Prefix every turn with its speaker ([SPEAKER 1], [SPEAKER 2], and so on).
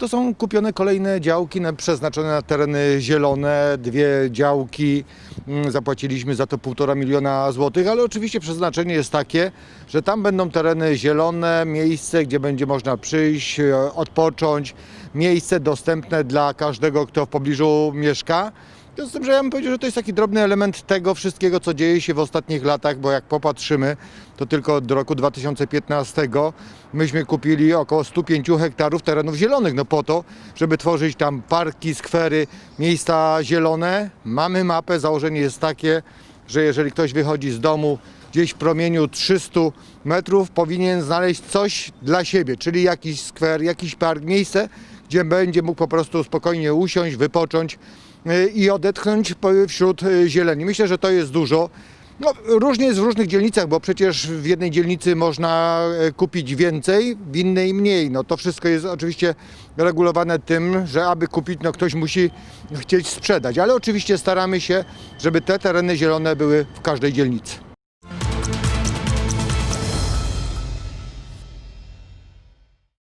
[SPEAKER 1] To są kupione kolejne działki na- przeznaczone na tereny zielone, dwie działki. mm, Zapłaciliśmy za to półtora miliona złotych, ale oczywiście przeznaczenie jest takie, że tam będą tereny zielone, miejsce, gdzie będzie można przyjść, e, odpocząć, miejsce dostępne dla każdego, kto w pobliżu mieszka. W związku z tym, że ja bym powiedział, że to jest taki drobny element tego wszystkiego, co dzieje się w ostatnich latach, bo jak popatrzymy, to tylko od roku 2015 myśmy kupili około 105 hektarów terenów zielonych, no po to, żeby tworzyć tam parki, skwery, miejsca zielone. Mamy mapę, założenie jest takie, że jeżeli ktoś wychodzi z domu gdzieś w promieniu 300 metrów, powinien znaleźć coś dla siebie, czyli jakiś skwer, jakiś park, miejsce, gdzie będzie mógł po prostu spokojnie usiąść, wypocząć y, i odetchnąć wśród y, zieleni. Myślę, że to jest dużo. No, różnie jest w różnych dzielnicach, bo przecież w jednej dzielnicy można e, kupić więcej, w innej mniej. No, to wszystko jest oczywiście regulowane tym, że aby kupić, no, ktoś musi chcieć sprzedać. Ale oczywiście staramy się, żeby te tereny zielone były w każdej dzielnicy.